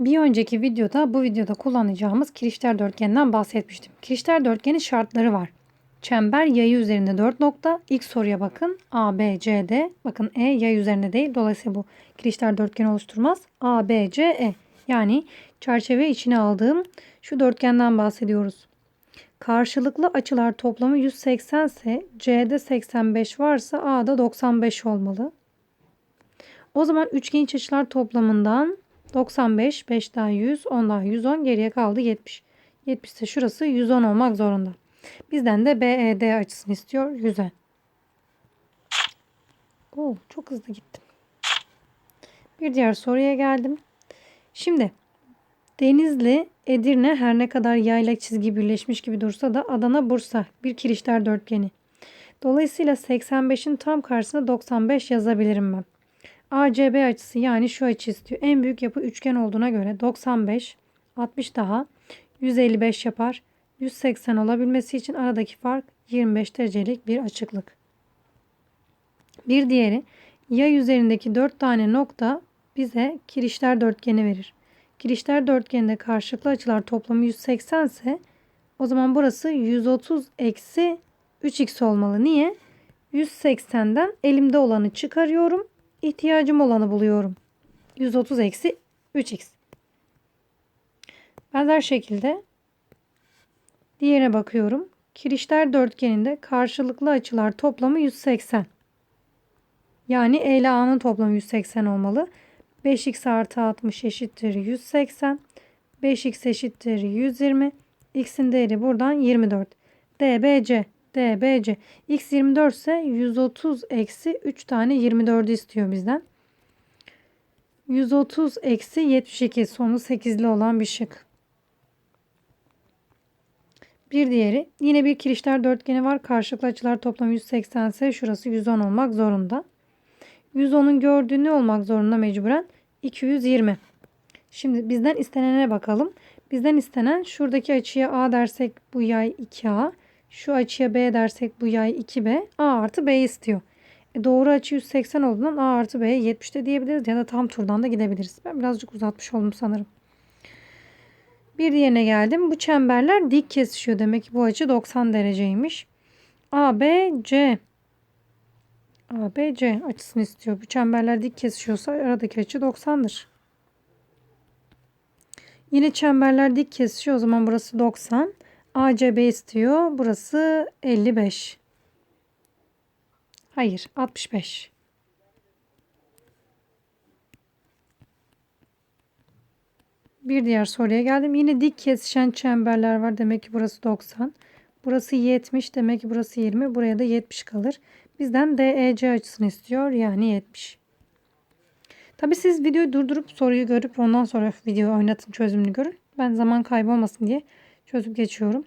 Bir önceki videoda bu videoda kullanacağımız kirişler dörtgeninden bahsetmiştim. Kirişler dörtgenin şartları var. Çember yayı üzerinde 4 nokta. İlk soruya bakın. A, B, C, D. Bakın E yay üzerinde değil. Dolayısıyla bu kirişler dörtgeni oluşturmaz. A, B, C, E. Yani çerçeve içine aldığım şu dörtgenden bahsediyoruz. Karşılıklı açılar toplamı 180 ise C'de 85 varsa A'da 95 olmalı. O zaman üçgen iç açılar toplamından 95, 5 daha 100, 10 daha 110 geriye kaldı 70. 70 ise şurası 110 olmak zorunda. Bizden de BED açısını istiyor 100'e. Oo, çok hızlı gittim. Bir diğer soruya geldim. Şimdi Denizli, Edirne her ne kadar yayla çizgi birleşmiş gibi dursa da Adana, Bursa bir kirişler dörtgeni. Dolayısıyla 85'in tam karşısına 95 yazabilirim ben. ACB açısı yani şu açı istiyor. En büyük yapı üçgen olduğuna göre 95, 60 daha 155 yapar. 180 olabilmesi için aradaki fark 25 derecelik bir açıklık. Bir diğeri yay üzerindeki 4 tane nokta bize kirişler dörtgeni verir. Kirişler dörtgeninde karşılıklı açılar toplamı 180 ise o zaman burası 130 eksi 3x olmalı. Niye? 180'den elimde olanı çıkarıyorum. İhtiyacım olanı buluyorum. 130 eksi 3x. Benzer şekilde diğerine bakıyorum. Kirişler dörtgeninde karşılıklı açılar toplamı 180. Yani E ile A'nın toplamı 180 olmalı. 5x artı 60 eşittir 180. 5x eşittir 120. X'in değeri buradan 24. DBC. DBC. X 24 ise 130 eksi 3 tane 24'ü istiyor bizden. 130 eksi 72 sonu 8'li olan bir şık. Bir diğeri yine bir kirişler dörtgeni var. Karşılıklı açılar toplamı 180 ise şurası 110 olmak zorunda. 110'un gördüğü ne olmak zorunda mecburen? 220. Şimdi bizden istenene bakalım. Bizden istenen şuradaki açıya A dersek bu yay 2A. Şu açıya B dersek bu yay 2B. A artı B istiyor. E doğru açı 180 olduğundan A artı B'ye 70 de diyebiliriz ya da tam turdan da gidebiliriz. Ben birazcık uzatmış oldum sanırım. Bir diğerine geldim. Bu çemberler dik kesişiyor. Demek ki bu açı 90 dereceymiş. A, B, C. A, B, C açısını istiyor. Bu çemberler dik kesişiyorsa aradaki açı 90'dır. Yine çemberler dik kesişiyor. O zaman burası 90. ACB istiyor. Burası 55. Hayır 65. Bir diğer soruya geldim. Yine dik kesişen çemberler var. Demek ki burası 90. Burası 70. Demek ki burası 20. Buraya da 70 kalır. Bizden DEC açısını istiyor. Yani 70. Tabi siz videoyu durdurup soruyu görüp ondan sonra video oynatın çözümünü görün. Ben zaman kaybı olmasın diye çözüp geçiyorum.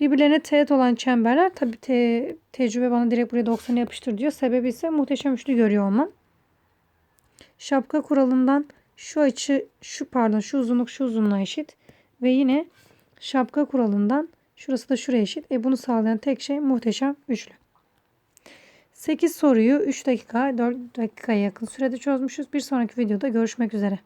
Birbirlerine teğet olan çemberler tabi te, tecrübe bana direkt buraya 90'ı yapıştır diyor. Sebebi ise muhteşem üçlü görüyor olmam. Şapka kuralından şu açı şu pardon şu uzunluk şu uzunluğa eşit ve yine şapka kuralından şurası da şuraya eşit. E bunu sağlayan tek şey muhteşem üçlü. 8 soruyu 3 dakika 4 dakikaya yakın sürede çözmüşüz. Bir sonraki videoda görüşmek üzere.